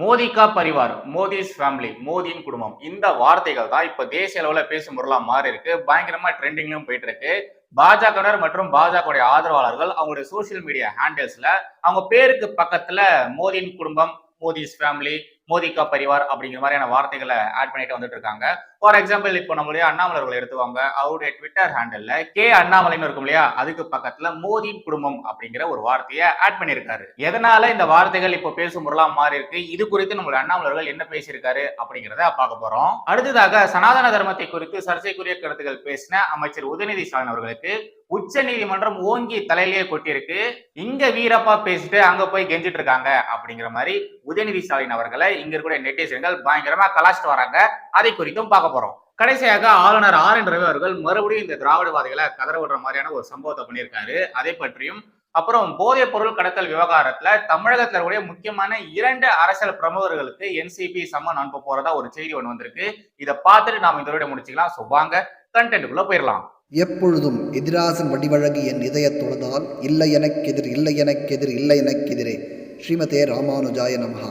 மோதிகா பரிவார் மோதிஸ் ஃபேமிலி மோதியின் குடும்பம். இந்த வார்த்தைகள் தான் இப்ப தேசிய அளவுல பேசும் பொருளா மாறி இருக்கு. பயங்கரமா ட்ரெண்டிங்லயும் போயிட்டு இருக்கு. பாஜகவினர் மற்றும் பாஜகவுடைய ஆதரவாளர்கள் அவங்களுடைய சோஷியல் மீடியா ஹேண்டில்ஸ்ல அவங்க பேருக்கு பக்கத்துல மோதியின் குடும்பம் மோதிஸ் ஃபேமிலி மோதிகா பரிவார் அப்படிங்கிற மாதிரியான வார்த்தைகளை ஆட் பண்ணிட்டு வந்துட்டு இருக்காங்க. ஃபார் எக்ஸாம்பிள் இப்போ நம்மளுடைய அண்ணாமலை அவர்களை எடுத்துவாங்க அவருடைய ட்விட்டர் ஹேண்டல்ல கே அண்ணாமலைன்னு இருக்கும் இல்லையா அதுக்கு பக்கத்துல மோதியின் குடும்பம் அப்படிங்கிற ஒரு வார்த்தையை ஆட் பண்ணியிருக்காரு. எதனால இந்த வார்த்தைகள் இப்போ பேசும் பொருளா மாறி இருக்கு இது குறித்து நம்மளுடைய அண்ணாமலை அவர்கள் என்ன பேசியிருக்காரு அப்படிங்கிறத பார்க்க போறோம். அடுத்ததாக சனாதன தர்மத்தை குறித்து சர்ச்சைக்குரிய கருத்துக்கள் பேசின அமைச்சர் உதயநிதி ஸ்டாலின் அவர்களுக்கு உச்ச நீதிமன்றம் ஓங்கி தலையிலேயே கொட்டியிருக்கு. இங்க வீரப்பா பேசிட்டு அங்க போய் கெஞ்சிட்டு இருக்காங்க அப்படிங்கிற மாதிரி உதயநிதி ஸ்டாலின் அவர்களை இங்க இருக்கக்கூடிய நெட்டிசன்கள் பயங்கரமா கலாச்சிட்டு வராங்க. அதை குறித்தும் பார்க்க போறோம். கடைசியாக ஆளுநர் ஆர் என் ரவி அவர்கள் மறுபடியும் இந்த திராவிடவாதிகளை கதற விடுற மாதிரியான ஒரு சம்பவத்தை பண்ணியிருக்காரு. அதை பற்றியும் அப்புறம் போதைப் பொருள் கடத்தல் விவகாரத்துல தமிழகத்துல இருக்கக்கூடிய முக்கியமான இரண்டு அரசியல் பிரமுகர்களுக்கு என்சிபி சம்மன் அனுப்ப போறதா ஒரு செய்தி ஒன்று வந்திருக்கு. இதை பார்த்துட்டு நாம இந்த முடிச்சுக்கலாம். சொல்லுவாங்க கண்டென்ட்டுக்குள்ள போயிடலாம். எப்பொழுதும் எதிராசன் வடிவழகு என் இதயத் தொழுதால் இல்லை எனக்கெதிர் இல்லை எனக்கெதிர் இல்லை எனக்கெதிரே ஸ்ரீமதே ராமானுஜாய நமஹா.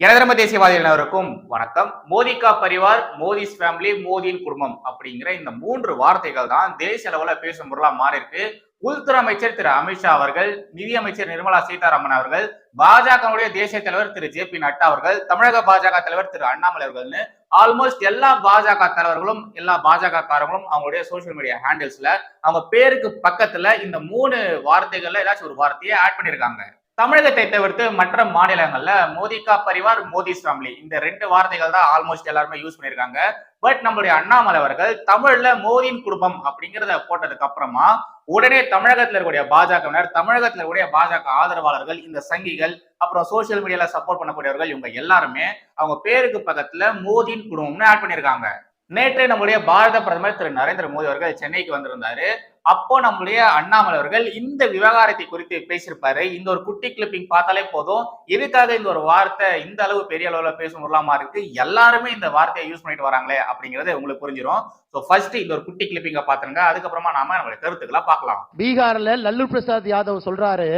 எனதர்ம தேசியவாதியினருக்கும் வணக்கம். மோதிகா பரிவார் மோதிஸ் ஃபேமிலி மோதியின் குடும்பம் அப்படிங்கிற இந்த மூன்று வார்த்தைகள் தான் தேசிய அளவில் பேசும் பொருளாக மாறி இருக்கு உள்துறை அமைச்சர் திரு அமித்ஷா அவர்கள் நிதியமைச்சர் நிர்மலா சீதாராமன் அவர்கள் பாஜகவுடைய தேசிய தலைவர் திரு ஜே பி நட்டா அவர்கள் தமிழக பாஜக தலைவர் திரு அண்ணாமலை அவர்கள்னு ஆல்மோஸ்ட் எல்லா பாஜக தலைவர்களும் எல்லா பாஜக காரங்களும் அவங்களுடைய சோசியல் மீடியா ஹேண்டில்ஸ்ல அவங்க பேருக்கு பக்கத்துல இந்த மூணு வார்த்தைகள்ல ஏதாச்சும் ஒரு வார்த்தையை ஆட் பண்ணிருக்காங்க. தமிழகத்தை தவிர்த்து மற்ற மாநிலங்கள்ல மோதிகா பரிவார் மோதி ஃபேமிலி இந்த ரெண்டு வார்த்தைகள் தான் ஆல்மோஸ்ட் எல்லாருமே யூஸ் பண்ணியிருக்காங்க. பட் நம்மளுடைய அண்ணாமலை அவர்கள் தமிழ்ல மோதியின் குடும்பம் அப்படிங்கிறத போட்டதுக்கு அப்புறமா உடனே தமிழகத்தில் இருக்கக்கூடிய பாஜகவினர் தமிழகத்தில் இருக்கக்கூடிய பாஜக ஆதரவாளர்கள் இந்த சங்கிகள் அப்புறம் சோசியல் மீடியால சப்போர்ட் பண்ணக்கூடியவர்கள் இவங்க எல்லாருமே அவங்க பேருக்கு பக்கத்துல மோதியின் குடும்பம்னு ஆட் பண்ணியிருக்காங்க. நேற்று நம்முடைய பாரத பிரதமர் திரு நரேந்திர மோடி அவர்கள் சென்னைக்கு வந்திருந்தாரு. அப்போ நம்முடைய அண்ணாமலை அவர்கள் இந்த விவகாரத்தை குறித்து பேசியிருப்பாரு. இந்த ஒரு குட்டி கிளிப்பிங் பார்த்தாலே போதும். எதுக்காக இந்த ஒரு வார்த்தை இந்த அளவு பெரிய அளவுல பேசும் பொருளாமா இருக்கு? எல்லாருமே இந்த வார்த்தையை யூஸ் பண்ணிட்டு வராங்களே அப்படிங்கறது உங்களுக்கு புரிஞ்சிடும் ஸோ ஃபர்ஸ்ட் இந்த ஒரு குட்டி கிளிப்பிங்க பாத்துருங்க அதுக்கப்புறமா நாம நம்மளுடைய கருத்துக்களை பார்க்கலாம். பீகார்ல லல்லு பிரசாத் யாதவ் சொல்றாரு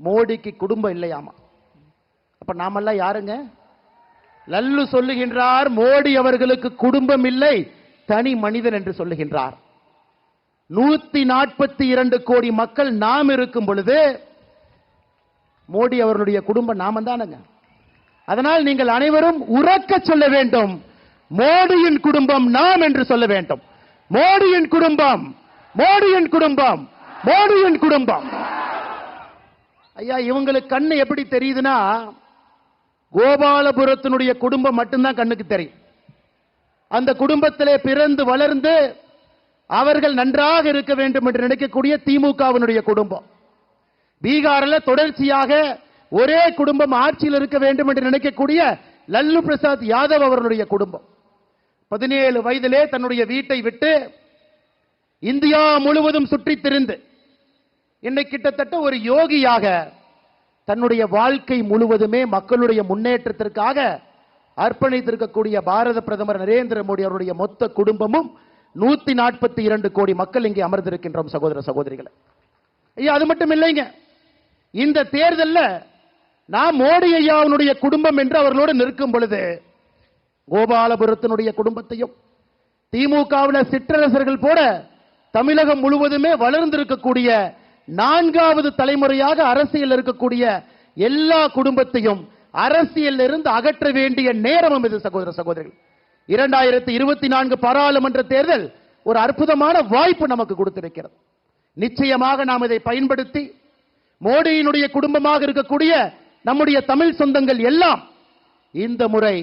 மோடிக்கு குடும்பம் இல்லையாமா? அப்ப நாமெல்லாம் யாருங்க? லல்லு சொல்லுகின்றார் மோடி அவர்களுக்கு குடும்பம் இல்லை தனி மனிதன் என்று சொல்லுகின்றார். நூத்தி நாற்பத்தி இரண்டு கோடி மக்கள் நாம் இருக்கும் பொழுது மோடி அவர்களுடைய குடும்பம் நாம தானுங்க. அதனால் நீங்கள் அனைவரும் உறக்க சொல்ல வேண்டும். மோடியின் குடும்பம் நாம் என்று சொல்ல வேண்டும். மோடியின் குடும்பம் மோடியின் குடும்பம் மோடியின் குடும்பம். ஐயா இவங்களுக்கு கண்ணு எப்படி தெரியுதுன்னா கோபாலபுரத்தினுடைய குடும்பம் மட்டும்தான் கண்ணுக்கு தெரியும். அந்த குடும்பத்திலே பிறந்து வளர்ந்து அவர்கள் நன்றாக இருக்க வேண்டும் என்று நினைக்கக்கூடிய திமுகவினுடைய குடும்பம். பீகாரில் தொடர்ச்சியாக ஒரே குடும்பம் ஆட்சியில் இருக்க வேண்டும் என்று நினைக்கக்கூடிய லல்லு பிரசாத் யாதவ் அவர்களுடைய குடும்பம். பதினேழு வயதிலே தன்னுடைய வீட்டை விட்டு இந்தியா முழுவதும் சுற்றி திரிந்து என்னை கிட்டத்தட்ட ஒரு யோகியாக தன்னுடைய வாழ்க்கை முழுவதுமே மக்களுடைய முன்னேற்றத்திற்காக அர்ப்பணித்திருக்கக்கூடிய பாரத பிரதமர் நரேந்திர மோடி அவருடைய மொத்த குடும்பமும் நூத்தி நாற்பத்தி இரண்டு கோடி மக்கள் இங்கே அமர்ந்திருக்கின்றோம் சகோதர சகோதரிகளை. ஐயா அது மட்டும் இல்லைங்க. இந்த தேர்தல்ல நான் மோடி ஐயாவுடைய குடும்பம் என்று அவர்களோடு நிற்கும் பொழுது கோபாலபுரத்தினுடைய குடும்பத்தையும் திமுகவில் சிற்றரசர்கள் போல தமிழகம் முழுவதுமே வளர்ந்திருக்கக்கூடிய நான்காவது தலைமுறையாக அரசியல் இருக்கக்கூடிய எல்லா குடும்பத்தையும் அரசியலிருந்து அகற்ற வேண்டிய நேரமும் இது சகோதர சகோதரிகள். இரண்டாயிரத்தி இருபத்தி நான்கு பாராளுமன்ற தேர்தல் ஒரு அற்புதமான வாய்ப்பு நமக்கு கொடுத்திருக்கிறது. நிச்சயமாக நாம் இதை பயன்படுத்தி மோடியினுடைய குடும்பமாக இருக்கக்கூடிய நம்முடைய தமிழ் சொந்தங்கள் எல்லாம் இந்த முறை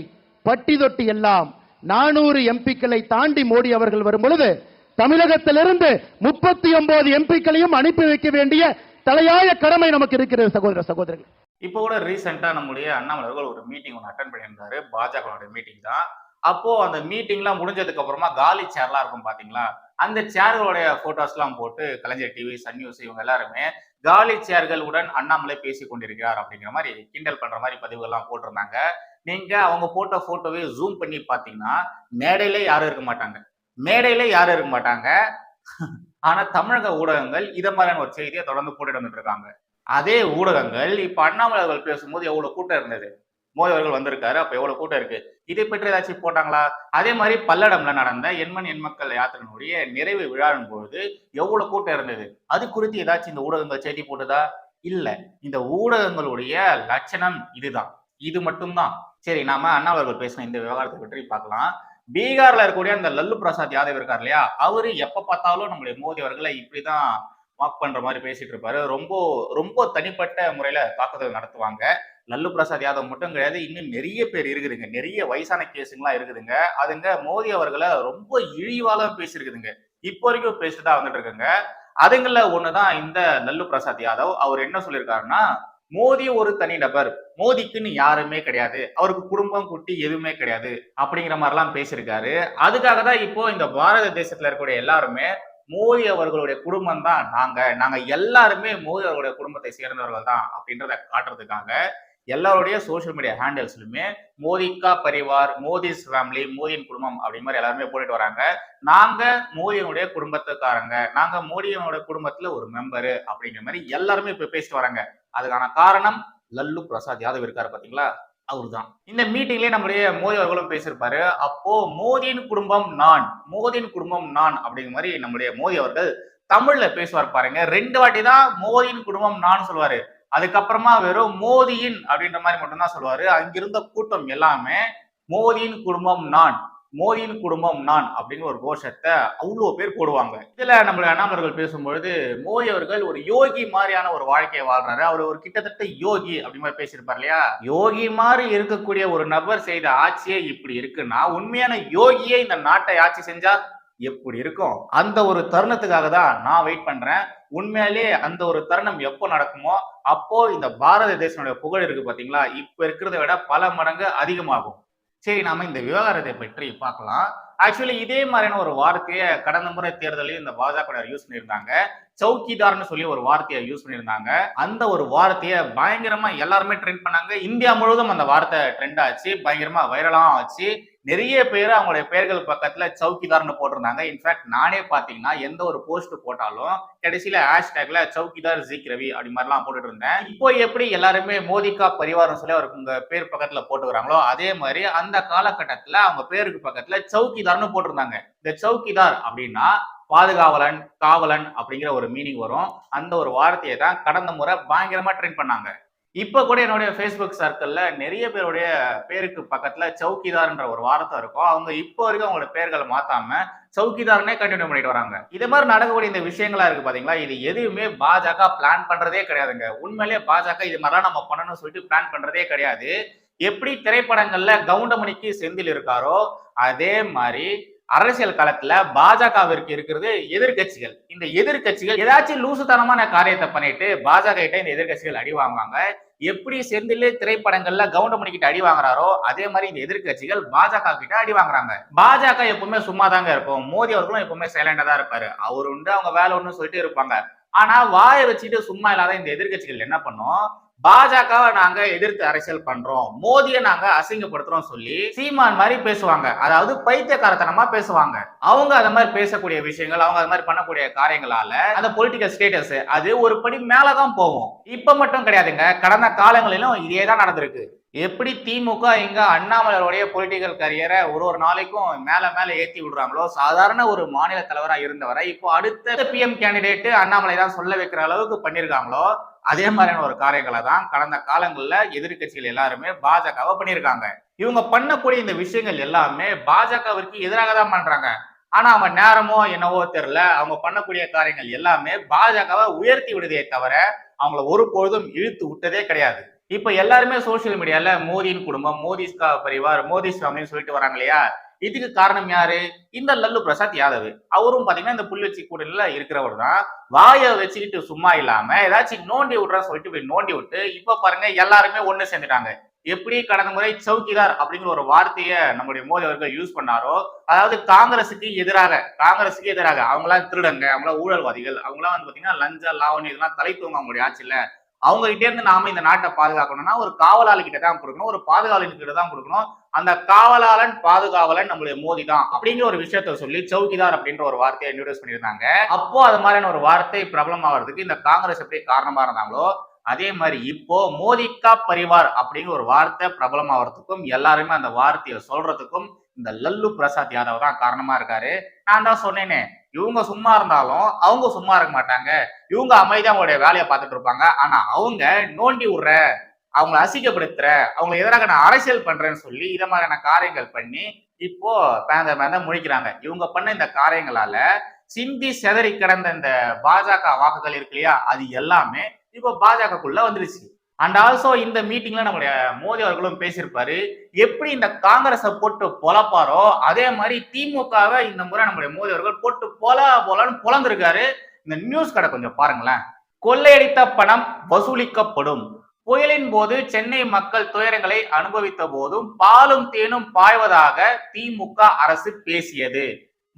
பட்டி தொட்டி எல்லாம் நானூறு எம்பிக்களை தாண்டி மோடி அவர்கள் வரும் பொழுது தமிழகத்திலிருந்து முப்பத்தி ஒன்பது எம்பிக்களையும் அனுப்பி வைக்க வேண்டிய தலையாய கடமை நமக்கு இருக்கிறது சகோதர சகோதரர்கள் இப்போ கூட ரீசெண்டாக நம்முடைய அண்ணாமலர்கள் ஒரு மீட்டிங் ஒன்று அட்டன் பண்ணியிருந்தாரு. பாஜகவுடைய மீட்டிங் தான். அப்போ அந்த மீட்டிங்லாம் முடிஞ்சதுக்கு அப்புறமா காலி சேர்லாம் இருக்கும் பாத்தீங்களா? அந்த சேர்களுடைய போட்டோஸ்லாம் போட்டு கலைஞர் டிவி சன் நியூஸ் இவங்க எல்லாருமே காலி சேர்களுடன் அண்ணாமலை பேசி கொண்டிருக்கிறார் அப்படிங்கிற மாதிரி கிண்டல் பண்ற மாதிரி பதிவுகள்லாம் போட்டிருந்தாங்க. நீங்க அவங்க போட்ட போட்டோவை ஜூம் பண்ணி பாத்தீங்கன்னா மேடையில யாரும் இருக்க மாட்டாங்க. மேடையில யாரும் இருக்க மாட்டாங்க. ஆனா தமிழக ஊடகங்கள் இத மாதிரியான ஒரு செய்தியை தொடர்ந்து போட்டுட்டு வந்துட்டு இருக்காங்க. அதே ஊடகங்கள் இப்ப அண்ணாமலை அவர்கள் பேசும்போது எவ்வளவு கூட்டம் இருந்தது? மோடி அவர்கள் வந்திருக்காரு. அப்ப எவ்வளவு கூட்டம் இருக்கு? இதை பற்றி ஏதாச்சும் போட்டாங்களா? அதே மாதிரி பல்லடம்ல நடந்த எண்மண் எண்மக்கள் யாத்திரையினுடைய நிறைவு விழாவின் பொழுது எவ்வளவு கூட்டம் இருந்தது? அது குறித்து ஏதாச்சும் இந்த ஊடகங்கள் செய்தி போட்டதா? இல்ல. இந்த ஊடகங்களுடைய லட்சணம் இதுதான். இது மட்டும்தான். சரி நாம அண்ணா அவர்கள் பேசின இந்த விவகாரத்தை பற்றி பார்க்கலாம். பீகார்ல இருக்கக்கூடிய அந்த லல்லு பிரசாத் யாதவ் இருக்கார் இல்லையா? அவரு எப்ப பார்த்தாலும் நம்முடைய மோடி அவர்களை இப்படிதான் வாக் பண்ற மாதிரி பேசிட்டு இருப்பாரு. ரொம்ப ரொம்ப தனிப்பட்ட முறையில தாக்குதல் நடத்துவாங்க. லல்லு பிரசாத் யாதவ் மட்டும் கிடையாது இன்னும் நிறைய பேர் இருக்குதுங்க. நிறைய வயசான கேஸுங்களாம் இருக்குதுங்க. அதுங்க மோடி அவர்களை ரொம்ப இழிவால பேசியிருக்குதுங்க. இப்போ வரைக்கும் பேசிட்டு தான் வந்துட்டு இருக்குங்க அதுங்கள ஒண்ணுதான் இந்த லல்லு பிரசாத் யாதவ். அவர் என்ன சொல்லியிருக்காருன்னா மோதி ஒரு தனி நபர் மோதிக்குன்னு யாருமே கிடையாது. அவருக்கு குடும்பம் குட்டி எதுவுமே கிடையாது அப்படிங்கிற மாதிரிலாம் பேசியிருக்காரு. அதுக்காக தான் இப்போ இந்த பாரத தேசத்துல இருக்கக்கூடிய எல்லாருமே மோதி அவர்களுடைய குடும்பம் தான் நாங்க. நாங்க எல்லாருமே மோதி அவர்களுடைய குடும்பத்தை சேர்ந்தவர்கள் தான் அப்படின்றத காட்டுறதுக்காக எல்லாருடைய சோஷியல் மீடியா ஹேண்டில்ஸ்லுமே மோதிக்கா பரிவார் மோதிஸ் ஃபேமிலி மோதியின் குடும்பம் அப்படி மாதிரி எல்லாருமே போட்டுட்டு வராங்க. நாங்க மோதியனுடைய குடும்பத்துக்காரங்க. நாங்க மோடியனோட குடும்பத்துல ஒரு மெம்பரு அப்படிங்கிற மாதிரி எல்லாருமே இப்ப பேசிட்டு வராங்க. அதுக்கான காரணம் லல்லு பிரசாத் யாதவ் இருக்காரு பாத்தீங்களா? அவர்தான். இந்த மீட்டிங்லயே நம்முடைய மோடி அவர்களும் பேசியிருப்பாரு. அப்போ மோதியின் குடும்பம் நான் மோதியின் குடும்பம் நான் அப்படிங்கிற மாதிரி நம்முடைய மோடி அவர்கள் தமிழ்ல பேசுவார் பாருங்க. ரெண்டு வாட்டி தான் மோதியின் குடும்பம் நான் சொல்லுவாரு. அதுக்கப்புறமா வெறும் மோதியின் அப்படின்ற மாதிரி மட்டும்தான் சொல்லுவாரு. அங்கிருந்த கூட்டம் எல்லாமே மோதியின் குடும்பம் நான் மோதியின் குடும்பம் நான் அப்படின்னு ஒரு கோஷத்தை அவ்வளோ பேர் போடுவாங்க. இதுல நம்மளுடைய அண்ணாமர்கள் பேசும்பொழுது மோதி அவர்கள் ஒரு யோகி மாதிரியான ஒரு வாழ்க்கையை வாழ்றாரு. அவர் ஒரு கிட்டத்தட்ட யோகி அப்படி மாதிரி பேசியிருப்பார் இல்லையா? யோகி மாதிரி இருக்கக்கூடிய ஒரு நபர் செய்த ஆட்சியே இப்படி இருக்குன்னா உண்மையான யோகியே இந்த நாட்டை ஆட்சி செஞ்சா எப்படி இருக்கும்? அந்த ஒரு தருணத்துக்காக தான் நான் வெயிட் பண்றேன். உண்மையிலேயே அந்த ஒரு தருணம் எப்போ நடக்குமோ அப்போ இந்த பாரத தேசனுடைய புகழ் இருக்கு பாத்தீங்களா? இப்ப இருக்கிறத விட பல மடங்கு அதிகமாகும். சரி நாம இந்த விவகாரத்தை பற்றி பார்க்கலாம். ஆக்சுவலி இதே மாதிரியான ஒரு வார்த்தையை கடந்த முறை தேர்தலையும் இந்த பாஜக யூஸ் பண்ணியிருந்தாங்க. சௌக்கிதார்னு சொல்லி ஒரு வார்த்தையை யூஸ் பண்ணியிருந்தாங்க. அந்த ஒரு வார்த்தையை பயங்கரமா எல்லாருமே ட்ரெண்ட் பண்ணாங்க. இந்தியா முழுவதும் அந்த வார்த்தை ட்ரெண்ட் ஆச்சு. பயங்கரமா வைரலாம் ஆச்சு. நிறைய பேர் அவங்களுடைய பெயர்கள் பக்கத்துல சௌக்கிதார்னு போட்டிருந்தாங்க. இன்ஃபேக்ட் நானே பாத்தீங்கன்னா எந்த ஒரு போஸ்ட் போட்டாலும் கடைசியில ஹேஷ்டேக்ல சௌக்கிதார் ஜிக் ரவி அப்படி மாதிரிலாம் போட்டுட்டு இருந்தேன். இப்போ எப்படி எல்லாருமே மோதிகா பரிவாரம் சொல்லி அவருக்கு உங்க பேர் பக்கத்துல போட்டுக்கிறாங்களோ அதே மாதிரி அந்த காலகட்டத்துல அவங்க பேருக்கு பக்கத்துல சௌக்கிதார்னு போட்டிருந்தாங்க. இந்த சௌக்கிதார் அப்படின்னா பாதுகாவலன் காவலன் அப்படிங்கிற ஒரு மீனிங் வரும். அந்த ஒரு வார்த்தையை தான் கடந்த முறை பயங்கரமா ட்ரெயின் பண்ணாங்க. இப்ப கூட என்னுடைய ஃபேஸ்புக் சர்க்கிள்ல நிறைய பேருடைய பேருக்கு பக்கத்துல சௌக்கிதார்ன்ற ஒரு வார்த்தை இருக்கும். அவங்க இப்போ வரைக்கும் அவங்களோட பேர்களை மாத்தாம சௌக்கிதார்னே கண்டினியூ பண்ணிட்டு வராங்க. இது மாதிரி நடக்கக்கூடிய இந்த விஷயங்களா இருக்கு பாத்தீங்களா? இது எதுவுமே பாஜக பிளான் பண்றதே கிடையாதுங்க. உண்மையிலேயே பாஜக இது மாதிரிலாம் நம்ம பண்ணணும்னு சொல்லிட்டு பிளான் பண்றதே கிடையாது. எப்படி திரைப்படங்கள்ல கவுண்டமணிக்கு செந்தில் இருக்காரோ அதே மாதிரி அரசியல் களத்துல பாஜகவிற்கு இருக்கிறது எதிர்க்கட்சிகள். இந்த எதிர்க்கட்சிகள் ஏதாச்சும் லூசுத்தனமான காரியத்தை பண்ணிட்டு பாஜக கிட்ட இந்த எதிர்க்கட்சிகள் அடி வாங்குவாங்க. எப்படி செந்திலே திரைப்படங்கள்ல கவுண்டமணி கிட்ட அடி வாங்குறாரோ அதே மாதிரி இந்த எதிர்க்கட்சிகள் பாஜக கிட்ட அடி வாங்குறாங்க. பாஜக எப்பவுமே சும்மா தாங்க இருக்கும். மோடி அவர்களும் எப்பவுமே சைலண்டா தான் இருப்பாரு. அவர் உண்டு அவங்க வேலை ஒண்ணு சொல்லிட்டு இருப்பாங்க. ஆனா வாயை வச்சுட்டு சும்மா இல்லாத இந்த எதிர்க்கட்சிகள் என்ன பண்ணும்? பாஜகவை நாங்க எதிர்த்து அரசியல் பண்றோம். மோதியை நாங்க அசிங்கப்படுத்துறோம் சொல்லி சீமான் மாதிரி பேசுவாங்க. அதாவது பைத்தியக்காரத்தனமா பேசுவாங்க. அவங்க அந்த மாதிரி பேசக்கூடிய விஷயங்கள் அவங்க அது மாதிரி பண்ணக்கூடிய காரியங்களால அந்த பொலிட்டிக்கல் ஸ்டேட்டஸ் அது ஒரு படி மேலதான் போகும். இப்ப மட்டும் கிடையாதுங்க. கடந்த காலங்களிலும் இதே தான் நடந்திருக்கு. எப்படி திமுக இங்க அண்ணாமலையோடைய பொலிட்டிக்கல் கரியரை ஒரு ஒரு நாளைக்கும் மேல மேல ஏத்தி விடுறாங்களோ சாதாரண ஒரு மாநில தலைவரா இருந்தவரை இப்போ அடுத்த பிஎம் கேண்டிடேட் அண்ணாமலை தான் சொல்ல வைக்கிற அளவுக்கு பண்ணிருக்காங்களோ அதே மாதிரியான ஒரு காரியங்களை தான் கடந்த காலங்கள்ல எதிர்க்கட்சிகள் எல்லாருமே பாஜகவை பண்ணியிருக்காங்க. இவங்க பண்ணக்கூடிய இந்த விஷயங்கள் எல்லாமே பாஜகவிற்கு எதிராக தான் பண்றாங்க. ஆனா அவங்க நேரமோ என்னவோ தெரியல. அவங்க பண்ணக்கூடிய காரியங்கள் எல்லாமே பாஜகவை உயர்த்தி விடுதே தவிர அவங்கள ஒருபொழுதும் இழுத்து விட்டதே கிடையாது. இப்ப எல்லாருமே சோசியல் மீடியால மோதியின் குடும்பம் மோதிஸ்கா பரிவார் மோதிஸ் ஃபேமிலின்னு சொல்லிட்டு வராங்க இல்லையா? இதுக்கு காரணம் யாரு? இந்த லல்லு பிரசாத் யாதவ். அவரும் பாத்தீங்கன்னா இந்த புல்வெச்சி கூடல இருக்கிறவர் தான். வாயை வச்சுக்கிட்டு சும்மா இல்லாம ஏதாச்சும் நோண்டி விடுறான்னு சொல்லிட்டு போய் நோண்டி விட்டு இப்ப பாருங்க எல்லாருமே ஒண்ணு சேர்ந்துட்டாங்க. எப்படி கடந்த முறை சவுக்கிதார் அப்படிங்கிற ஒரு வார்த்தையை நம்முடைய மோடி அவர்கள் யூஸ் பண்ணாரோ அதாவது காங்கிரசுக்கு எதிராக காங்கிரசுக்கு எதிராக அவங்களாம் திருடங்க அவங்களாம் ஊழல்வாதிகள் அவங்களாம் வந்து பாத்தீங்கன்னா லஞ்ச லாவணி இதெல்லாம் தலை தூங்க அவங்களுடைய ஆட்சியில அவங்க கிட்ட இருந்து நாம இந்த நாட்டை பாதுகாக்கணும்னா ஒரு காவலாளி கிட்ட தான் கொடுக்கணும் ஒரு பாதுகாவலன் கிட்ட தான் கொடுக்கணும். அந்த காவலாளன் பாதுகாவலன் நம்மளுடைய மோதி தான் அப்படிங்கிற ஒரு விஷயத்த சொல்லி சவுக்கிதார் அப்படின்ற ஒரு வார்த்தையை இன்ட்ரோடியூஸ் பண்ணியிருந்தாங்க. அப்போ அது மாதிரியான ஒரு வார்த்தை பிரபலம் ஆகிறதுக்கு இந்த காங்கிரஸ் எப்படி காரணமா இருந்தாங்களோ அதே மாதிரி இப்போ மோதிக்கா பரிவார் அப்படிங்கிற ஒரு வார்த்தை பிரபலமாகறதுக்கும் எல்லாருமே அந்த வார்த்தையை சொல்றதுக்கும் இந்த லல்லு பிரசாத் யாதவ் தான் காரணமா இருக்காரு. நான் தான் சொன்னேனே இவங்க சும்மா இருந்தாலும் அவங்க சும்மா இருக்க மாட்டாங்க. இவங்க அமைதியா அவங்களுடைய வேலையை பார்த்துட்டு இருப்பாங்க. ஆனா அவங்க நோண்டி விடுற அவங்களை அசிங்கப்படுத்துற அவங்களை எதிராக நான் அரசியல் பண்றேன்னு சொல்லி இதை மாதிரியான காரியங்கள் பண்ணி இப்போ பேந்த பேந்த முழிக்கிறாங்க. இவங்க பண்ண இந்த காரியங்களால சிந்தி செதறி கிடந்த இந்த பாஜக வாக்குகள் இருக்கு இல்லையா? அது எல்லாமே இப்போ பாஜகக்குள்ள வந்துருச்சு. அண்ட் ஆல்சோ இந்த மீட்டிங்ல நம்மளுடைய மோடி அவர்களும் பேசியிருப்பாரு. எப்படி இந்த காங்கிரஸை போட்டு பொலப்பாரோ அதே மாதிரி திமுகவை இந்த முறை நம்முடைய மோடி அவர்கள் போட்டு பொல பொலன்னு பொலந்திருக்காரு இந்த நியூஸ் கடை கொஞ்சம் பாருங்களேன். கொள்ளையடித்த பணம் வசூலிக்கப்படும். புயலின் போது சென்னை மக்கள் துயரங்களை அனுபவித்த போதும் பாலும் தேனும் பாய்வதாக திமுக அரசு பேசியது.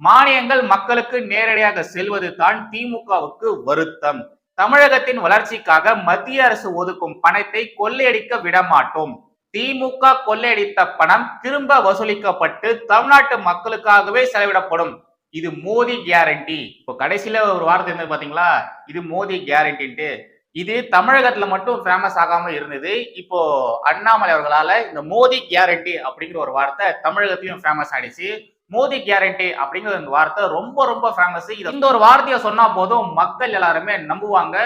மானியங்கள் மக்களுக்கு நேரடியாக செல்வது தான் திமுகவுக்கு வருத்தம். தமிழகத்தின் வளர்ச்சிக்காக மத்திய அரசு ஒதுக்கும் பணத்தை கொள்ளையடிக்க விடமாட்டோம். திமுக கொள்ளையடித்த பணம் திரும்ப வசூலிக்கப்பட்டு தமிழ்நாட்டு மக்களுக்காகவே செலவிடப்படும். இது மோடி கேரண்டி இப்போ கடைசியில ஒரு வார்த்தை இருந்தது பாத்தீங்களா? இது மோடி கேரண்டின்ட்டு இது தமிழகத்துல மட்டும் ஃபேமஸ் ஆகாம இருந்தது. இப்போ அண்ணாமலை அவர்களால இந்த மோடி கேரண்டி அப்படிங்கிற ஒரு வார்த்தை தமிழகத்திலும் ஃபேமஸ் ஆயிடுச்சு. மோதி கேரண்டி அப்படிங்கிற இந்த வார்த்தை ரொம்ப ரொம்ப ஃபேமஸ் இந்த ஒரு வார்த்தையை சொன்னா போதும் மக்கள் எல்லாருமே நம்புவாங்க.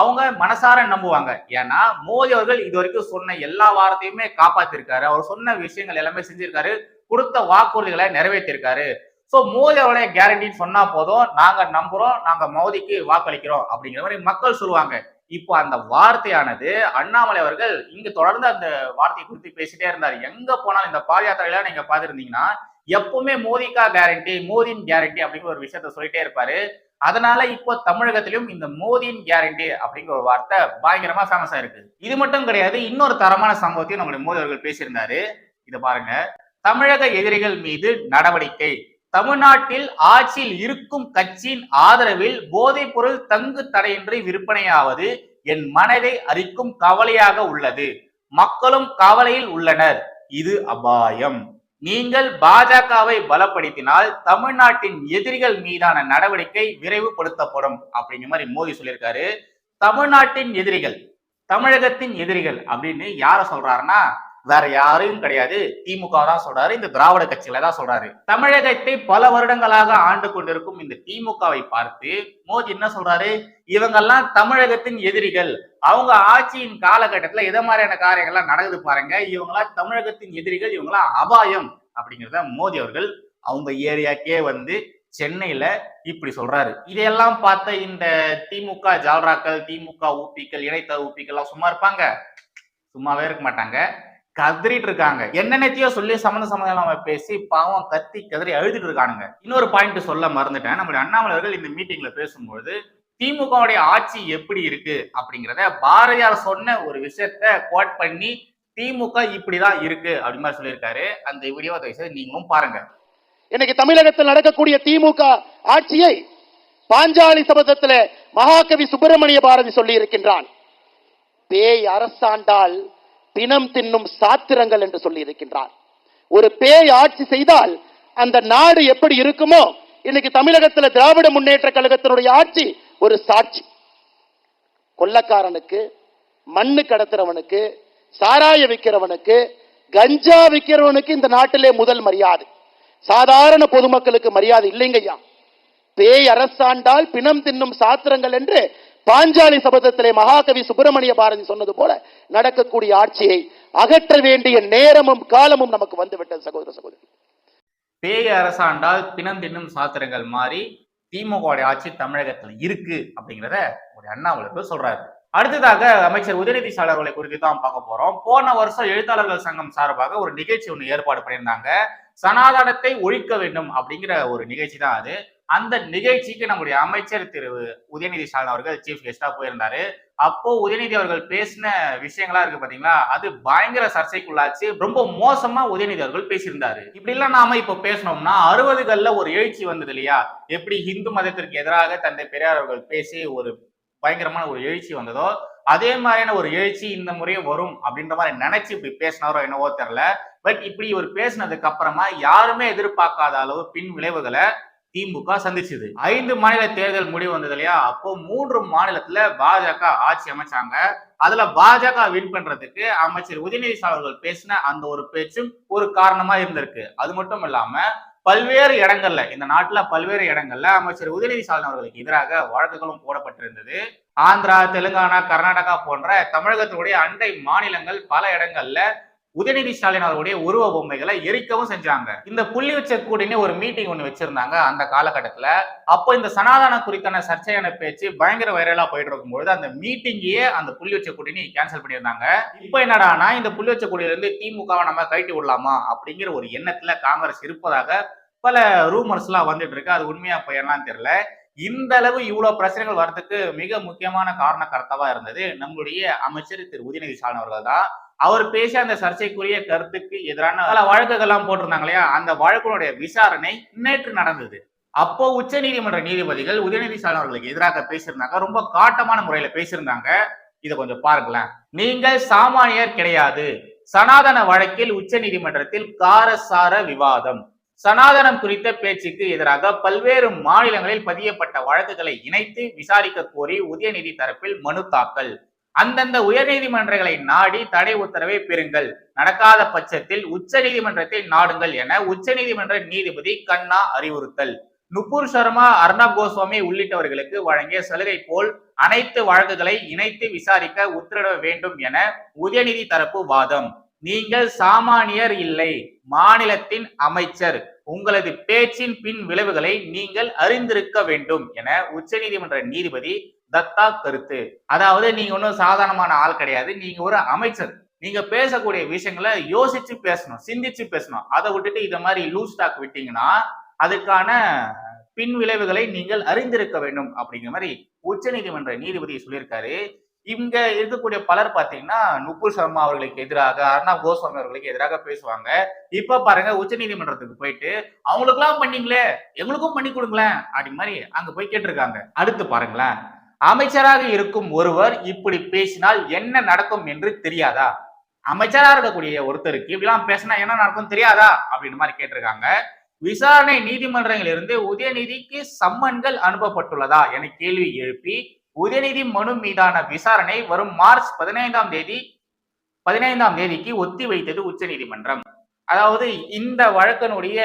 அவங்க மனசார நம்புவாங்க. ஏன்னா மோடி அவர்கள் இது வரைக்கும் சொன்ன எல்லா வார்த்தையுமே காப்பாத்திருக்காரு. அவர் சொன்ன விஷயங்கள் எல்லாமே செஞ்சிருக்காரு. கொடுத்த வாக்குறுதிகளை நிறைவேற்றிருக்காரு. சோ மோடி அவருடைய கேரண்டின்னு சொன்னா போதும் நாங்க நம்புறோம் நாங்க மோதிக்கு வாக்களிக்கிறோம் அப்படிங்கிற மாதிரி மக்கள் சொல்லுவாங்க. இப்போ அந்த வார்த்தையானது அண்ணாமலை அவர்கள் இங்க தொடர்ந்து அந்த வார்த்தையை குறித்து பேசிட்டே இருந்தார். எங்க போனாலும் இந்த பாத யாத்திரையில நீங்க பாத்துருந்தீங்கன்னா எப்பவுமே மோதிக்கா கேரண்டி மோதின் கேரண்டி அப்படிங்கிற ஒரு விஷயத்த சொல்லிட்டே இருப்பாரு. அதனால இப்போ தமிழகத்திலும் இந்த மோதியின் கேரண்டி அப்படிங்கிற ஒரு வார்த்தை பயங்கரமா ஃபேமஸா இருக்கு. இது மட்டும் கிடையாது இன்னொரு தரமான சம்பவத்தையும் நம்மளுடைய மோதி அவர்கள் பேசியிருந்தாரு. இதை பாருங்க. தமிழக எதிரிகள் மீது நடவடிக்கை. தமிழ்நாட்டில் ஆட்சியில் இருக்கும் கட்சியின் ஆதரவில் போதைப் பொருள் தங்கு தடையின்றி விற்பனையாவது என் மனதை அரிக்கும் கவலையாக உள்ளது. மக்களும் கவலையில் உள்ளனர். இது அபாயம். நீங்கள் பாஜகவை பலப்படுத்தினால் தமிழ்நாட்டின் எதிரிகள் மீதான நடவடிக்கை விரைவுபடுத்தப்படும் அப்படிங்கிற மாதிரி மோடி சொல்லியிருக்காரு. தமிழ்நாட்டின் எதிரிகள் தமிழகத்தின் எதிரிகள் அப்படின்னு யார சொல்றாருன்னா வேற யாரையும் கிடையாது. திமுக தான் சொல்றாரு. இந்த திராவிட கட்சிகளை தான் சொல்றாரு. தமிழகத்தை பல வருடங்களாக ஆண்டு கொண்டிருக்கும் இந்த திமுகவை பார்த்து மோடி என்ன சொல்றாரு? இவங்கெல்லாம் தமிழகத்தின் எதிரிகள். அவங்க ஆட்சியின் காலகட்டத்துல எதை மாதிரியான காரியங்கள்லாம் நடக்குது பாருங்க. இவங்களாம் தமிழகத்தின் எதிரிகள் இவங்களாம் அபாயம் அப்படிங்கிறத மோடி அவர்கள் அவங்க ஏரியாக்கே வந்து சென்னையில இப்படி சொல்றாரு. இதையெல்லாம் பார்த்த இந்த திமுக ஜால்ராக்கள் திமுக ஊப்பிக்கள் இணைத்த ஊப்பிக்கள் எல்லாம் சும்மா இருப்பாங்க. சும்மாவே இருக்க மாட்டாங்க. கதறிட்டு இருக்காங்க என்னென்னத்தையோ சொல்லி சம்மந்த சம்மந்தம் இல்லாம பேசி பாவம் கத்தி கதறி அழுதுட்டு இருக்கானுங்க. இன்னொரு பாயிண்ட் சொல்ல மறந்துட்டேன். நம்மளுடைய அண்ணாமலர்கள் இந்த மீட்டிங்ல பேசும்போது திமுகவுடைய ஆட்சி எப்படி இருக்கு அப்படிங்கிறத பாரதியார் சொன்ன ஒரு விஷயத்த கோட் பண்ணி திமுக இப்படிதான் இருக்கு அப்படி மாதிரி சொல்லியிருக்காரு. அந்த வீடியோ தயவு நீங்களும் பாருங்க. இன்னைக்கு தமிழகத்தில் நடக்கக்கூடிய திமுக ஆட்சியை பாஞ்சாலி சபதத்தில் மகாகவி சுப்பிரமணிய பாரதி சொல்லி இருக்கின்றான் பேய் அரசாண்டால் பிணம் தின்னும் சாத்திரங்கள் என்று சொல்லி இருக்கின்றார். ஒரு பேய் ஆட்சி செய்தால் அந்த நாடு எப்படி இருக்குமோ இன்னைக்கு தமிழகத்தில் திராவிட முன்னேற்ற கழகத்தினுடைய ஆட்சி ஒரு சாட்சி. கொள்ளக்காரனுக்கு மண்ணு கடத்துறவனுக்கு சாராய விற்கிறவனுக்கு கஞ்சா விற்கிறவனுக்கு இந்த நாட்டிலே முதல் மரியாதை. சாதாரண பொதுமக்களுக்கு மரியாதை இல்லைங்கய்யா. பேய் அரசாண்டால் பிணம் தின்னும் சாத்திரங்கள் என்று பாஞ்சாலி சபதத்திலே மகாகவி சுப்பிரமணிய பாரதி சொன்னது போல நடக்கக்கூடிய ஆட்சியை அகற்ற வேண்டிய நேரமும் காலமும் நமக்கு வந்துவிட்டது சகோதர சகோதரி. பேய அரசாண்டால் பிணந்தின்னும் சாத்திரங்கள் மாறி திமுகவுடைய ஆட்சி தமிழகத்துல இருக்கு அப்படிங்கிறத ஒரு அண்ணாமலை சொல்றாரு. அடுத்ததாக அமைச்சர் உதயநிதி ஸ்டாலின் அவர்களை குறித்து தான் பார்க்க போறோம். போன வருஷம் எழுத்தாளர்கள் சங்கம் சார்பாக ஒரு நிகழ்ச்சி ஒன்று ஏற்பாடு பண்ணியிருந்தாங்க. சனாதனத்தை ஒழிக்க வேண்டும் அப்படிங்கிற ஒரு நிகழ்ச்சி தான் அது. அந்த நிகழ்ச்சிக்கு நம்முடைய அமைச்சர் திரு உதயநிதி ஸ்டாலின் அவர்கள் சீஃப் கெஸ்டா போயிருந்தாரு. அப்போ உதயநிதி அவர்கள் பேசின விஷயங்களா இருக்கு பாத்தீங்களா? அது பயங்கர சர்ச்சைக்குள்ளாச்சு. ரொம்ப மோசமா உதயநிதி அவர்கள் பேசியிருந்தாரு. இப்படி எல்லாம் நாம இப்ப பேசணும்னா அறுபதுகள்ல ஒரு எழுச்சி வந்தது இல்லையா? எப்படி இந்து மதத்திற்கு எதிராக தந்தை பெரியார் அவர்கள் பேசி ஒரு பயங்கரமான ஒரு எழுச்சி வந்ததோ அதே மாதிரியான ஒரு எழுச்சி இந்த முறையும் வரும் அப்படின்ற மாதிரி நினைச்சு இப்படி பேசினாரோ என்னவோ தெரியல. பட் இப்படி இவர் பேசினதுக்கு அப்புறமா யாருமே எதிர்பார்க்காத அளவு பின் விளைவுகளை திமுக சந்திச்சது. ஐந்து மாநில தேர்தல் முடிவு வந்தது இல்லையா? அப்போ மூன்று மாநிலத்துல பாஜக ஆட்சி அமைச்சாங்க. அதுல பாஜக வின் பண்றதுக்கு அமைச்சர் உதயநிதி அவர்கள் பேசின அந்த ஒரு பேச்சும் ஒரு காரணமா இருந்திருக்கு. அது மட்டும் இல்லாம பல்வேறு இடங்கள்ல இந்த நாட்டுல பல்வேறு இடங்கள்ல அமைச்சர் உதயநிதி ஸ்டாலின் அவர்களுக்கு எதிராக வழக்குகளும் போடப்பட்டிருந்தது. ஆந்திரா தெலுங்கானா கர்நாடகா போன்ற தமிழகத்தினுடைய அண்டை மாநிலங்கள் பல இடங்கள்ல உதயநிதி ஸ்டாலின் அவருடைய உருவ பொம்மைகளை எரிக்கவும் செஞ்சாங்க. இந்த புள்ளி வச்ச கூடனே ஒரு மீட்டிங் ஒண்ணு வச்சிருந்தாங்க அந்த காலகட்டத்துல. அப்போ இந்த சனாதன குறித்தான சர்ச்சையான பேச்சு பயங்கர வைரலா போயிட்டு இருக்கும்பொழுது அந்த மீட்டிங்கையே அந்த புள்ளி வச்ச கூட்டணி கேன்சல் பண்ணியிருந்தாங்க. இப்போ என்னடானா இந்த புள்ளி வச்ச கூடியில இருந்து திமுகவை நம்ம கழட்டி விடலாமா அப்படிங்கிற ஒரு எண்ணத்துல காங்கிரஸ் இருப்பதாக பல ரூமர்ஸ் எல்லாம் வந்துட்டு இருக்கு. அது உண்மையா போயிடலாம் தெரியல. இந்த அளவு இவ்வளவு பிரச்சனைகள் வர்றதுக்கு மிக முக்கியமான காரண கர்த்தாவா இருந்தது நம்மளுடைய அமைச்சர் திரு உதயநிதி ஸ்டாலின் அவர்கள் தான். அவர் பேசிய அந்த சர்ச்சைக்குரிய கருத்துக்கு எதிரான பல வழக்குகள்லாம் போட்டிருந்தாங்க இல்லையா? அந்த வழக்கினுடைய விசாரணை நேற்று நடந்தது. அப்போ உச்ச நீதிமன்ற நீதிபதிகள் உதயநிதி ஸ்டாலின் அவர்களுக்கு எதிராக பேசியிருந்தாங்க. ரொம்ப காட்டமான முறையில பேசியிருந்தாங்க. இதை கொஞ்சம் பாருங்களேன். நீங்கள் சாமானியர் கிடையாது. சனாதன வழக்கில் உச்ச நீதிமன்றத்தில் காரசார விவாதம். சனாதனம் குறித்த பேச்சுக்கு எதிராக பல்வேறு மாநிலங்களில் பதியப்பட்ட வழக்குகளை இணைத்து விசாரிக்க கோரி உதயநிதி தரப்பில் மனு தாக்கல். அந்தந்த உயர்நீதிமன்றங்களை நாடி தடை உத்தரவை பெறுங்கள். நடக்காத பட்சத்தில் உச்ச நீதிமன்றத்தை நாடுங்கள் என உச்சநீதிமன்ற நீதிபதி கண்ணா அறிவுறுத்தல். நுபுர் சர்மா அர்ணப் கோஸ்வாமி உள்ளிட்டவர்களுக்கு வழங்கிய சலுகை போல் அனைத்து வழக்குகளை இணைத்து விசாரிக்க உத்தரவிட வேண்டும் என உதயநிதி தரப்பு வாதம். நீங்கள் சாமானியர் இல்லை மாநிலத்தின் அமைச்சர். உங்களது பேச்சின் பின் விளைவுகளை நீங்கள் அறிந்திருக்க வேண்டும் என உச்சநீதிமன்ற நீதிபதி தத்தா கருத்து. அதாவது நீங்க ஒன்றும் சாதாரணமான ஆள் கிடையாது. நீங்க ஒரு அமைச்சர். நீங்க பேசக்கூடிய விஷயங்களை யோசிச்சு பேசணும் சிந்திச்சு பேசணும். அதை விட்டுட்டு இதை மாதிரி லூஸ் டாக் விட்டீங்கன்னா அதுக்கான பின் விளைவுகளை நீங்கள் அறிந்திருக்க வேண்டும் அப்படிங்கிற மாதிரி உச்சநீதிமன்ற நீதிபதி சொல்லியிருக்காரு. இங்க இருக்கக்கூடிய பலர் பாத்தீங்கன்னா நுபுர் சர்மா அவர்களுக்கு எதிராக அர்ணாப் கோஸ்வாமி அவர்களுக்கு எதிராக பேசுவாங்க. இப்ப பாருங்க உச்ச நீதிமன்றத்துக்கு போயிட்டு அவங்களுக்கெல்லாம் பண்ணீங்களே எங்களுக்கும் பண்ணி கொடுங்களேன் அப்படி மாதிரி அங்க போய் கேட்டிருக்காங்க. அடுத்து பாருங்களேன். அமைச்சராக இருக்கும் ஒருவர் இப்படி பேசினால் என்ன நடக்கும் என்று தெரியாதா? அமைச்சரா இருக்கக்கூடிய ஒருத்தருக்கு இப்படிலாம் பேசினா என்ன நடக்கும் தெரியாதா? அப்படின்னு மாதிரி கேட்டிருக்காங்க. விசாரணை நீதிமன்றங்களிலிருந்து உதயநிதிக்கு சம்மன்கள் அனுப்பப்பட்டுள்ளதா என கேள்வி எழுப்பி உதயநிதி மனு மீதான விசாரணை வரும் மார்ச் பதினைந்தாம் தேதி பதினைந்தாம் தேதிக்கு ஒத்தி வைத்தது உச்சநீதிமன்றம். அதாவது இந்த வழக்கினுடைய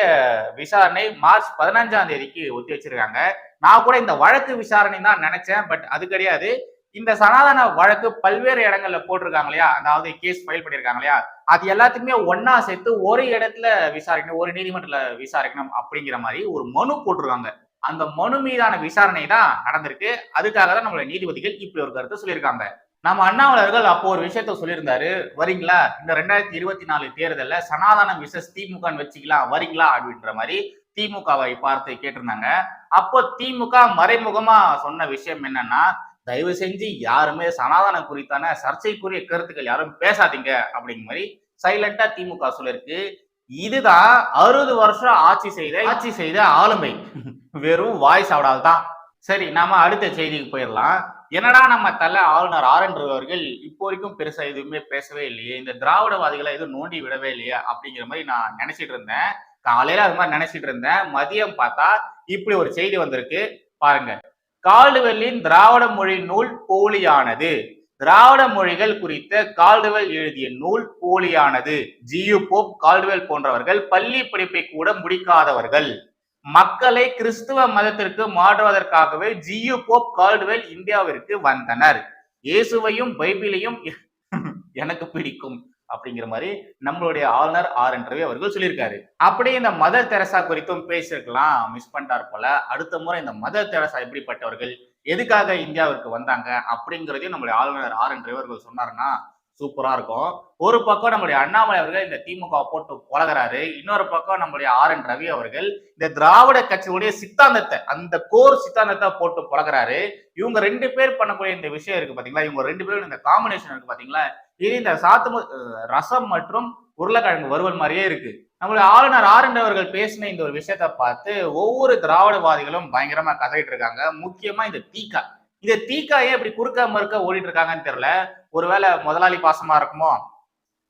விசாரணை மார்ச் பதினஞ்சாம் தேதிக்கு ஒத்தி வச்சிருக்காங்க. நான் கூட இந்த வழக்கு விசாரணை தான் நினைச்சேன் பட் அது கிடையாது. இந்த சனாதன வழக்கு பல்வேறு இடங்கள்ல போட்டிருக்காங்க இல்லையா? அதாவது கேஸ் ஃபைல் பண்ணியிருக்காங்க இல்லையா? அது எல்லாத்துக்குமே ஒன்னா சேர்த்து ஒரு இடத்துல விசாரிக்கணும் ஒரு நீதிமன்றத்துல விசாரிக்கணும் அப்படிங்கிற மாதிரி ஒரு மனு போட்டிருக்காங்க. அந்த மனு மீதான விசாரணை தான் நடந்திருக்கு. அதுக்காக தான் நம்மளோட நீதிபதிகள் இப்படி ஒரு கருத்தை சொல்லியிருக்காங்க. நம்ம அண்ணாமலர்கள் அப்போ ஒரு விஷயத்த சொல்லியிருந்தாரு. வரீங்களா? இந்த ரெண்டாயிரத்தி இருபத்தி நாலு தேர்தலில் சனாதன விசஸ் திமுகன்னு வச்சுக்கலாம் வரீங்களா? அப்படின்ற மாதிரி திமுகவை பார்த்து கேட்டிருந்தாங்க. அப்போ திமுக மறைமுகமா சொன்ன விஷயம் என்னன்னா தயவு செஞ்சு யாருமே சனாதன குறித்தான சர்ச்சைக்குரிய கருத்துக்கள் யாரும் பேசாதீங்க அப்படிங்கிற மாதிரி சைலண்டா திமுக சொல்லிருக்கு இதுதான் அறுபது வருஷம் ஆட்சி செய்த ஆட்சி செய்த ஆளுமை. வெறும் வாய்ஸ் அவடால் தான் சரி நாம அடுத்த செய்திக்கு போயிடலாம். என்னடா நம்ம தல ஆளுநர் ஆர் என் அவர்கள் இப்போ வரைக்கும் பெருசா எதுவுமே பேசவே இல்லையே இந்த திராவிடவாதிகளை எதுவும் நோண்டி விடவே இல்லையே அப்படிங்கிற மாதிரி நான் நினைச்சிட்டு இருந்தேன். காலையில அது மாதிரி நினைச்சிட்டு இருந்தேன். மதியம் பார்த்தா இப்படி ஒரு செய்தி வந்திருக்கு. பாருங்க. கால்டுவெல்லின் திராவிட மொழி நூல் போலியானது. திராவிட மொழிகள் குறித்த கால்டுவெல் எழுதிய நூல் போலியானது. ஜியு போப் கால்டுவெல் போன்றவர்கள் பள்ளி படிப்பை கூட முடிக்காதவர்கள். மக்களை கிறிஸ்துவ மதத்திற்கு மாற்றுவதற்காகவே ஜியு போப் கால்டுவெல் இந்தியாவிற்கு வந்தனர். இயேசுவையும் பைபிளையும் எனக்கு பிடிக்கும் அப்படிங்கிற மாதிரி நம்மளுடைய ஆளுநர் ஆர் என் ரவி அவர்கள் சொல்லியிருக்காரு. அப்படியே இந்த மதர் தெரசா குறித்தும் பேசியிருக்கலாம். மிஸ் பண்ணிட்டார் போல. அடுத்த முறை இந்த மதர் தெரசா எப்படிப்பட்டவர்கள் எதுக்காக இந்தியாவிற்கு வந்தாங்க அப்படிங்கிறதையும் நம்மளுடைய ஆளுநர் ஆர் என் ரவி அவர்கள் சொன்னாருன்னா சூப்பரா இருக்கும். ஒரு பக்கம் நம்முடைய அண்ணாமலை அவர்கள் இந்த திமுக போட்டு பழகிறாரு இன்னொரு பக்கம் நம்முடைய ஆர் என் ரவி அவர்கள் இந்த திராவிட கட்சியுடைய சித்தாந்தத்தை அந்த கோர் சித்தாந்தத்தை போட்டு பழகிறாரு இவங்க ரெண்டு பேர் பண்ணக்கூடிய இந்த விஷயம் இருக்கு பாத்தீங்களா? இவங்க ரெண்டு பேரும் இந்த காம்பினேஷன் இருக்கு பாத்தீங்களா? இது இந்த சாத்து ரசம் மற்றும் உருளைக்கிழங்கு வருவல் மாதிரியே இருக்கு. நம்மளுடைய ஆளுநர் ஆர் அவர்கள் பேசின இந்த ஒரு விஷயத்த பார்த்து ஒவ்வொரு திராவிடவாதிகளும் பயங்கரமா கதையிட்டு இருக்காங்க. முக்கியமா இந்த தீக்கா இந்த தீக்கா ஏன் இப்படி குறுக்க மறுக்க ஓடிட்டு இருக்காங்கன்னு தெரியல. ஒருவேளை முதலாளி பாசமா இருக்குமோ?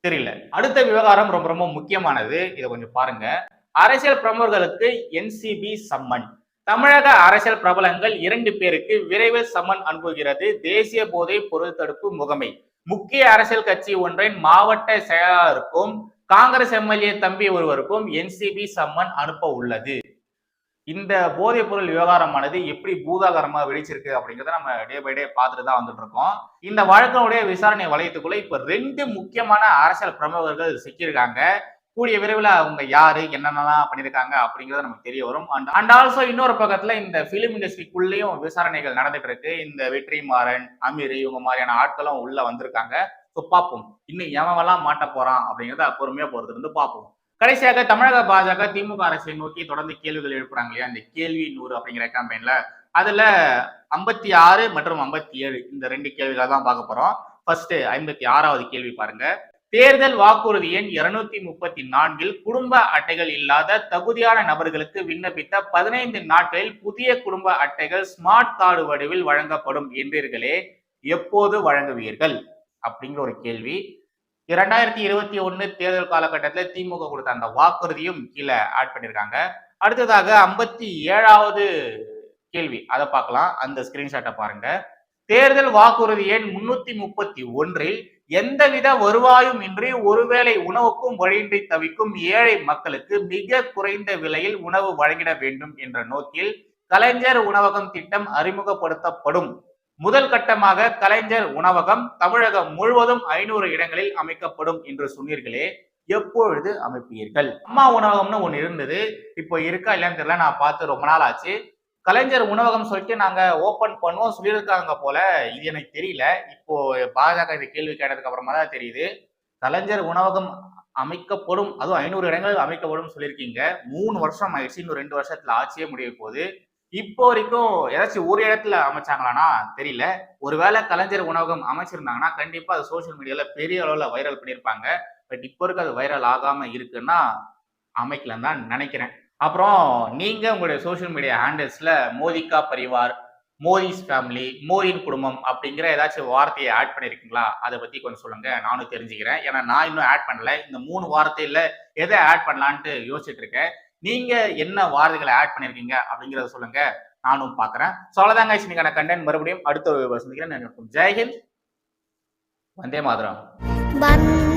தெரியல. அடுத்த விவகாரம் ரொம்ப ரொம்ப முக்கியமானது. இதை கொஞ்சம் பாருங்க. அரசியல் பிரமுகர்களுக்கு என்சிபி சம்மன். தமிழக அரசியல் பிரபலங்கள் இரண்டு பேருக்கு விரைவில் சம்மன் அனுப்புகிறது. தேசிய போதை பொருள் தடுப்பு முகமை. முக்கிய அரசியல் கட்சி ஒன்றின் மாவட்ட செயலாளருக்கும் காங்கிரஸ் எம்எல்ஏ தம்பி ஒருவருக்கும் என்சிபி சம்மன் அனுப்ப உள்ளது. இந்த போதைப் பொருள் விவகாரமானது எப்படி பூதாகரமாக வெடிச்சிருக்கு அப்படிங்கிறத நம்ம டே பை டே பார்த்துட்டு தான் வந்துட்டு இருக்கோம். இந்த வழக்கினுடைய விசாரணை வளையத்துக்குள்ள இப்ப ரெண்டு முக்கியமான அரசியல் பிரமுகர்கள் சிக்கியிருக்காங்க. கூடிய விரைவில் அவங்க யாரு என்னென்னலாம் பண்ணியிருக்காங்க அப்படிங்கிறது நமக்கு தெரிய வரும். அண்ட் அண்ட் ஆல்சோ இன்னொரு பக்கத்தில் இந்த ஃபிலிம் இண்டஸ்ட்ரிக்குள்ளேயும் விசாரணைகள் நடந்துட்டு இருக்கு. இந்த வெற்றிமாறன் அமீர் இவங்க மாதிரியான ஆட்களும் உள்ள வந்திருக்காங்க. ஸோ பார்ப்போம். இன்னும் எவன்லாம் மாட்ட போறான் அப்படிங்கிறத பொறுமையா பொறுத்து இருந்து பார்ப்போம். கடைசியாக தமிழக பாஜக திமுக அரசை நோக்கி தொடர்ந்து கேள்விகள் எழுப்புறாங்க இல்லையா? இந்த கேள்வி நூறு அப்படிங்கிற கேம்பெயின்ல அதுல ஐம்பத்தி ஆறு மற்றும் ஐம்பத்தி ஏழு இந்த ரெண்டு கேள்விகளை தான் பார்க்க போறோம். ஃபர்ஸ்ட் ஐம்பத்தி ஆறாவது கேள்வி பாருங்க. தேர்தல் வாக்குறுதி எண் இருநூத்தி முப்பத்தி நான்கில் குடும்ப அட்டைகள் இல்லாத தகுதியான நபர்களுக்கு விண்ணப்பித்த பதினைந்து நாட்களில் புதிய குடும்ப அட்டைகள் ஸ்மார்ட் கார்டு வடிவில் வழங்கப்படும் என்றீர்களே எப்போது வழங்குவீர்கள்? அப்படிங்கிற ஒரு கேள்வி. இரண்டாயிரத்தி இருபத்தி ஒன்று தேர்தல் காலகட்டத்தில் திமுக கொடுத்த அந்த வாக்குறுதியும் கீழே ஆட் பண்ணியிருக்காங்க அடுத்ததாக ஐம்பத்தி ஏழாவது கேள்வி. அதை பார்க்கலாம். அந்த ஸ்கிரீன்ஷாட்டை பாருங்க. தேர்தல் வாக்குறுதி எண் முன்னூத்தி முப்பத்தி ஒன்றில் எந்தவித வருவாயும் இன்றி ஒருவேளை உணவுக்கும் வழியின்றி தவிக்கும் ஏழை மக்களுக்கு மிக குறைந்த விலையில் உணவு வழங்கிட வேண்டும் என்ற நோக்கில் கலைஞர் உணவகம் திட்டம் அறிமுகப்படுத்தப்படும். முதல் கட்டமாக கலைஞர் உணவகம் தமிழகம் முழுவதும் ஐநூறு இடங்களில் அமைக்கப்படும் என்று சொன்னீர்களே எப்பொழுது அமைப்பீர்கள்? அம்மா உணவகம்னு ஒன்று இருந்தது. இப்போ இருக்கா இல்லைன்னு தெரியல நான் பார்த்து ரொம்ப நாள் ஆச்சு. கலைஞர் உணவகம் சொல்லிட்டு நாங்க ஓபன் பண்ணுவோம் சொல்லியிருக்காங்க போல இது எனக்கு தெரியல. இப்போ பாஜக இந்த கேள்வி கேட்டதுக்கு அப்புறமா தான் தெரியுது. கலைஞர் உணவகம் அமைக்கப்படும் அதுவும் ஐநூறு இடங்கள் அமைக்கப்படும் சொல்லியிருக்கீங்க. மூணு வருஷம் ஆயிடுச்சு இன்னும் ரெண்டு வருஷத்துல ஆட்சியே முடிய போகுது இப்போ வரைக்கும் ஏதாச்சும் ஒரு இடத்துல அமைச்சாங்களான்னா தெரியல. ஒருவேளை கலைஞர் உணவகம் அமைச்சிருந்தாங்கன்னா கண்டிப்பா அது சோஷியல் மீடியால பெரிய அளவுல வைரல் பண்ணியிருப்பாங்க. பட் இப்போ இருக்க அது வைரல் ஆகாம இருக்குன்னா அமைக்கலன்னு தான் நினைக்கிறேன். அப்புறம் நீங்க உங்களுடைய சோஷியல் மீடியா ஹேண்டில்ஸ்ல மோதிகா பரிவார் மோதிஸ் ஃபேமிலி மோரின் குடும்பம் அப்படிங்கிற ஏதாச்சும் வார்த்தையை ஆட் பண்ணியிருக்கீங்களா அதை பத்தி கொஞ்சம் சொல்லுங்க. நானும் தெரிஞ்சுக்கிறேன். ஏன்னா நான் இன்னும் ஆட் பண்ணல. இந்த மூணு வார்த்தையில எதை ஆட் பண்ணலான்ட்டு யோசிச்சுட்டு இருக்கேன். நீங்க என்ன வார்த்தைகளை ஆட் பண்ணிருக்கீங்க அப்படிங்கறத சொல்லுங்க. நானும் பாக்குறேன். சொல்லதாங்க இன்னைக்கான கண்டென்ட் மறுபடியும் அடுத்த ஒரு சந்திக்கிறேன். ஜெய்ஹிந்த் வந்தே மாதிரம். வந்தே